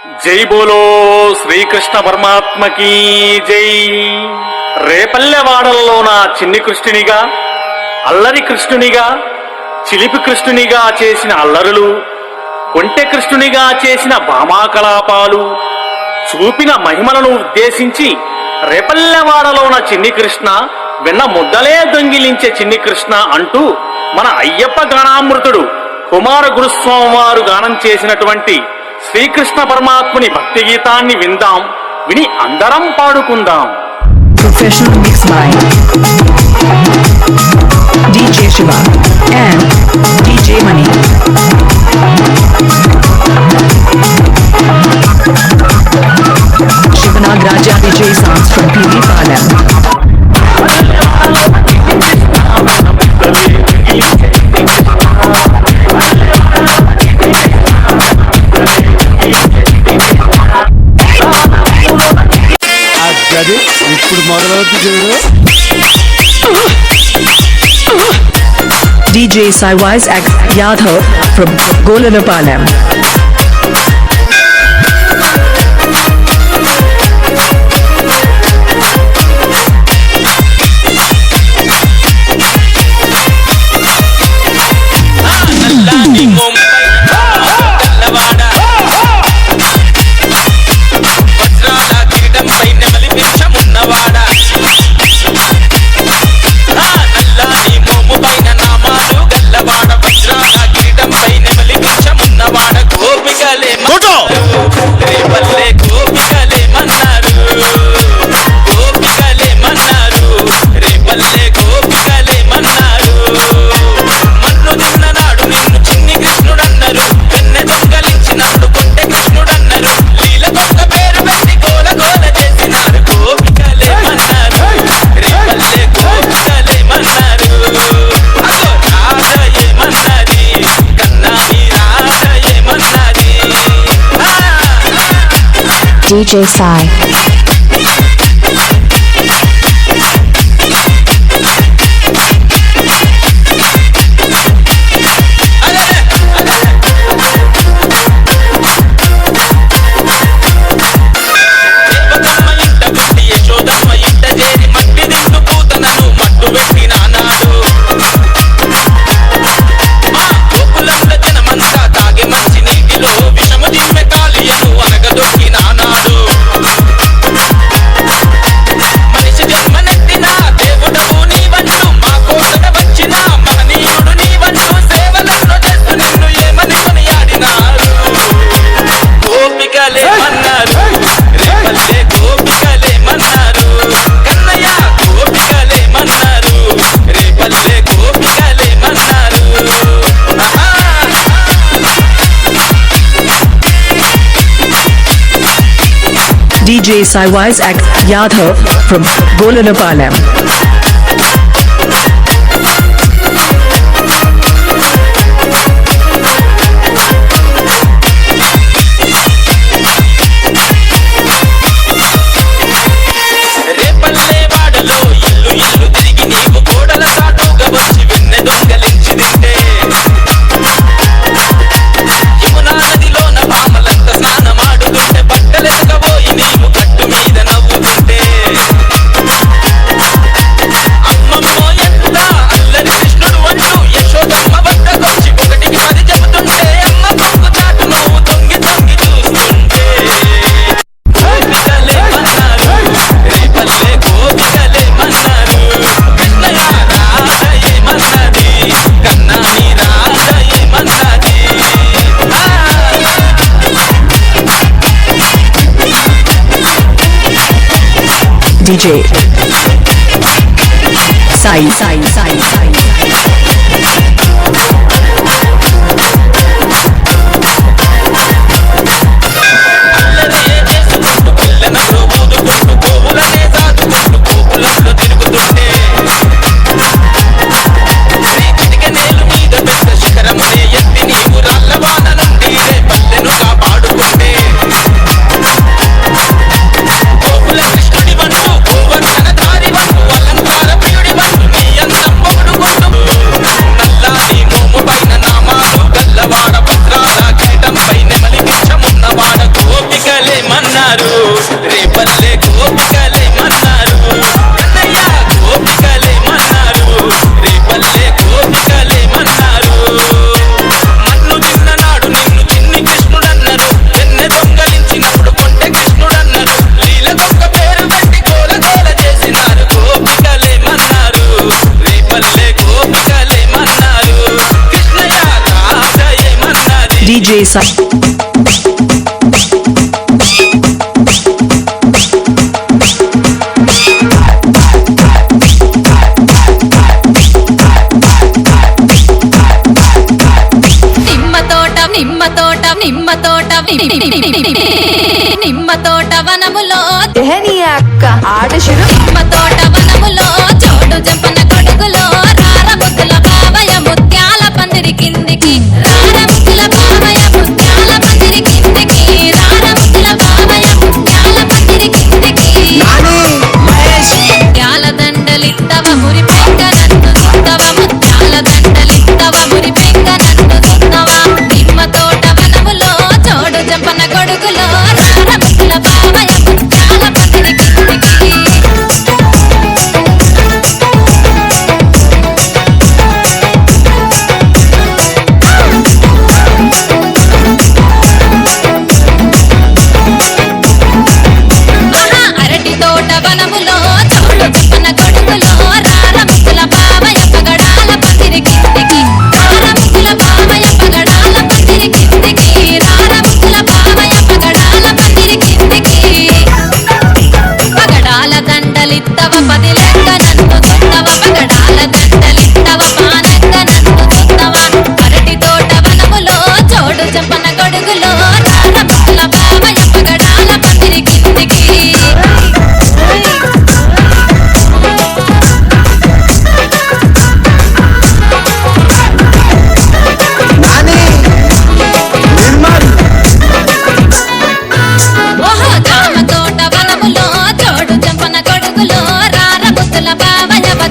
జై బోలో శ్రీకృష్ణ పరమాత్మకి జై. రేపల్లెవాడల్లో నా చిన్ని కృష్ణునిగా అల్లరి కృష్ణునిగా చిలిపి కృష్ణునిగా చేసిన అల్లరులు కొంటె కృష్ణునిగా చేసిన భామాకలాపాలు చూపిన మహిమలను ఉద్దేశించి రేపల్లెవాడలోన చిన్ని కృష్ణ వెన్న ముద్దలే దొంగిలించే చిన్ని కృష్ణ అంటూ మన అయ్యప్ప గానామృతుడు కుమార గురుస్వామి వారు గానం చేసినటువంటి శ్రీకృష్ణ పరమాత్ముని భక్తి గీతాన్ని విందాం. విని అందరం పాడుకుందాం. ఇప్పుడు DJ Saiwise X Yadhav from Golanapalam. DJ Psy. DJ Saiwise Act Yadhav from Golanapalam. DJ. Sai, sai, sai. DJ Sa. నిమ్మ తోట నిమ్మ తోట నిమ్మ తోట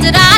did I?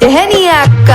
Deheniak.